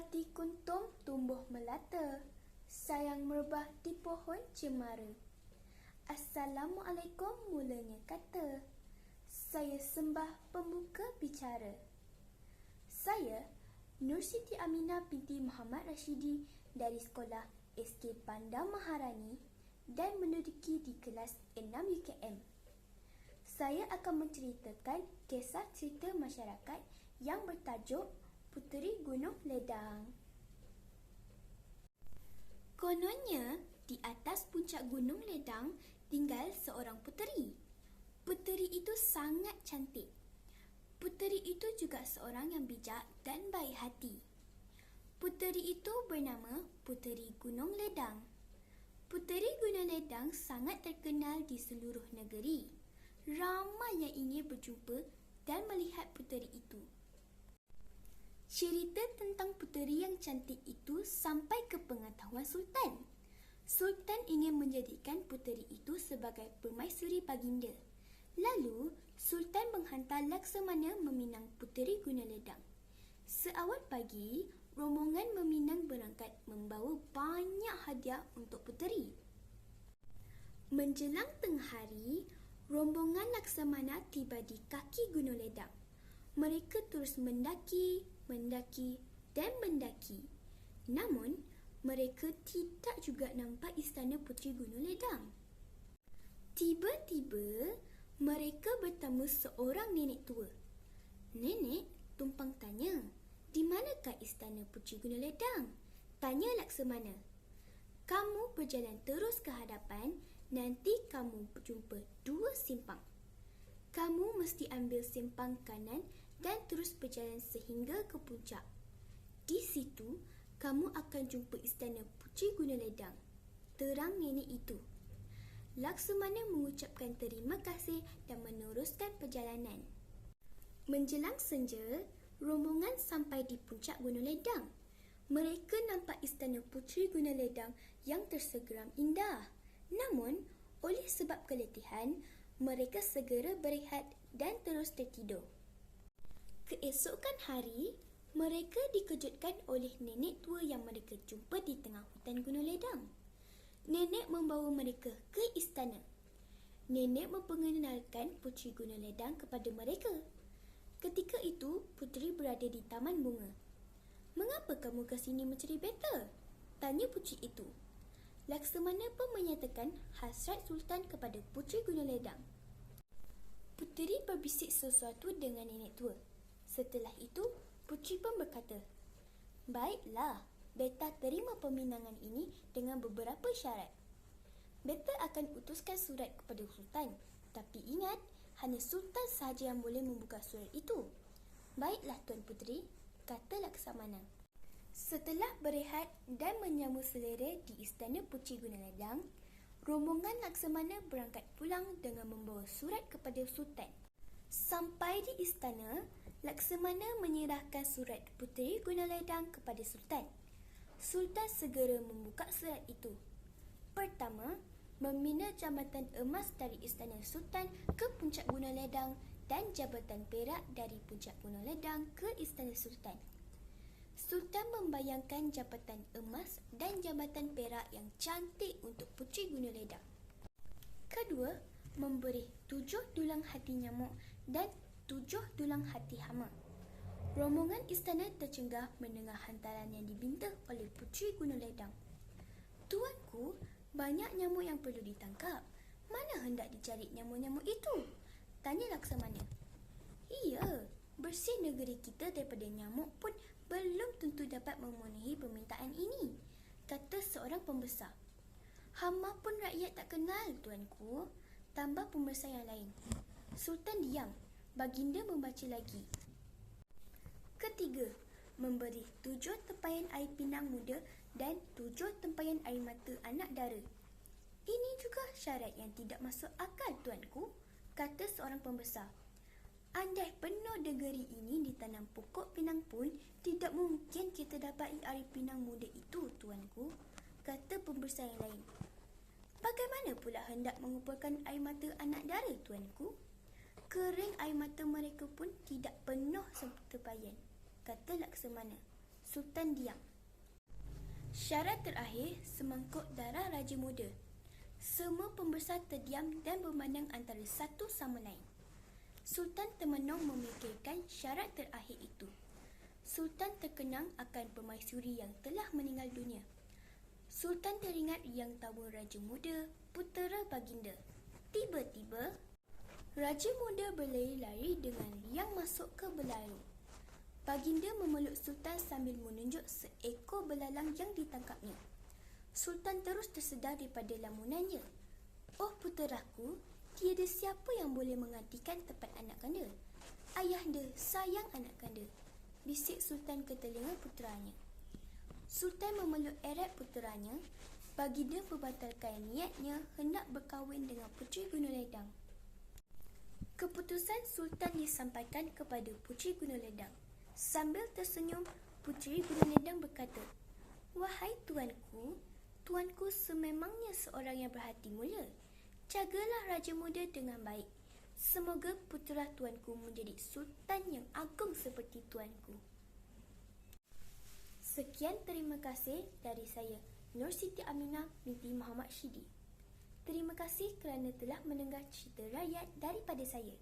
Hati kuntum tumbuh melata, sayang merebah di pohon cemara. Assalamualaikum mulanya kata, saya sembah pembuka bicara. Saya Nur Siti Aminah binti Muhammad Rashidi dari sekolah SK Bandar Maharani dan menduduki di kelas 6 UKM. Saya akan menceritakan kisah cerita masyarakat yang bertajuk Puteri Gunung Ledang. Kononnya, di atas puncak Gunung Ledang tinggal seorang puteri. Puteri itu sangat cantik. Puteri itu juga seorang yang bijak dan baik hati. Puteri itu bernama Puteri Gunung Ledang. Puteri Gunung Ledang sangat terkenal di seluruh negeri. Ramai yang ingin berjumpa dan melihat puteri itu. Cerita tentang puteri yang cantik itu sampai ke pengetahuan Sultan. Sultan ingin menjadikan puteri itu sebagai permaisuri baginda. Lalu, Sultan menghantar Laksamana meminang puteri Guna Ledang. Seawal pagi, rombongan meminang berangkat membawa banyak hadiah untuk puteri. Menjelang tengah hari, rombongan Laksamana tiba di kaki Gunung Ledang. Mereka terus mendaki, mendaki dan mendaki. Namun, mereka tidak juga nampak istana Puteri Gunung Ledang. Tiba-tiba, mereka bertemu seorang nenek tua. Nenek tumpang tanya, di manakah istana Puteri Gunung Ledang? Tanya Laksamana. Kamu berjalan terus ke hadapan, nanti kamu berjumpa dua simpang. Kamu mesti ambil simpang kanan dan terus berjalan sehingga ke puncak. Di situ, kamu akan jumpa istana Puteri Gunung Ledang. Terang nenek itu. Laksamana mengucapkan terima kasih dan meneruskan perjalanan. Menjelang senja, rombongan sampai di puncak Gunung Ledang. Mereka nampak istana Puteri Gunung Ledang yang tersegeram indah. Namun, oleh sebab keletihan, mereka segera berehat dan terus tertidur. Keesokan hari, mereka dikejutkan oleh nenek tua yang mereka jumpa di tengah hutan Gunung Ledang. Nenek membawa mereka ke istana. Nenek memperkenalkan Puteri Gunung Ledang kepada mereka. Ketika itu, puteri berada di taman bunga. Mengapa kamu ke sini mencari beta? Tanya puteri itu. Laksamana pun menyatakan hasrat Sultan kepada Puteri Gunung Ledang. Puteri berbisik sesuatu dengan nenek tua. Setelah itu, puteri pun berkata, Baiklah, beta terima peminangan ini dengan beberapa syarat. Beta akan utuskan surat kepada Sultan. Tapi ingat, hanya Sultan sahaja yang boleh membuka surat itu. Baiklah Tuan Puteri, kata Laksamana. Setelah berehat dan menyamu selera di Istana Puteri Gunung Ledang, rombongan Laksamana berangkat pulang dengan membawa surat kepada Sultan. Sampai di istana, Laksamana menyerahkan surat Puteri Gunung Ledang kepada Sultan. Sultan segera membuka surat itu. Pertama, membina jambatan emas dari Istana Sultan ke Puncak Gunung Ledang dan jabatan perak dari Puncak Gunung Ledang ke Istana Sultan. Sultan membayangkan jabatan emas dan jabatan perak yang cantik untuk Puteri Gunung Ledang. Kedua, memberi tujuh dulang hati nyamuk dan tujuh dulang hati hama. Rombongan istana tercenggah mendengar hantaran yang dibinta oleh Puteri Gunung Ledang. Tuanku, banyak nyamuk yang perlu ditangkap. Mana hendak dicari nyamuk-nyamuk itu? Tanya Laksamana. Iya, bersih negeri kita daripada nyamuk pun belum tentu dapat memenuhi permintaan ini, kata seorang pembesar. Hama pun rakyat tak kenal, tuanku. Tambah pembesar yang lain. Sultan diam. Baginda membaca lagi. Ketiga, memberi tujuh tempayan air pinang muda dan tujuh tempayan air mata anak dara. Ini juga syarat yang tidak masuk akal, tuanku, kata seorang pembesar. Andai penuh negeri ini ditanam pokok pinang pun, tidak mungkin kita dapat air pinang muda itu, tuanku, kata pembesar yang lain. Bagaimana pula hendak mengumpulkan air mata anak dara, tuanku? Kering air mata mereka pun tidak penuh setepayan, kata Laksamana. Sultan diam. Syarat terakhir semangkuk darah Raja Muda. Semua pembesar terdiam dan memandang antara satu sama lain. Sultan termenung memikirkan syarat terakhir itu. Sultan terkenang akan permaisuri yang telah meninggal dunia. Sultan teringat yang tawa Raja Muda, putera baginda. Tiba-tiba, Raja Muda berlari-lari dengan riang masuk ke belaru. Baginda memeluk Sultan sambil menunjuk seekor belalang yang ditangkapnya. Sultan terus tersedar daripada lamunannya. Oh puteraku, tiada siapa yang boleh menggantikan tempat anak kanda. Ayahanda sayang anak kanda. Bisik Sultan ke telinga puteranya. Sultan memeluk erat puteranya. Baginda membatalkan niatnya hendak berkahwin dengan Puteri Gunung Ledang. Keputusan Sultan disampaikan kepada Puteri Gunung Ledang. Sambil tersenyum, Puteri Gunung Ledang berkata, Wahai tuanku, tuanku sememangnya seorang yang berhati mulia. Jagalah Raja Muda dengan baik. Semoga putera tuanku menjadi sultan yang agung seperti tuanku. Sekian terima kasih dari saya, Nur Siti Aminah binti Muhammad Shidi. Terima kasih kerana telah mendengar cerita rakyat daripada saya.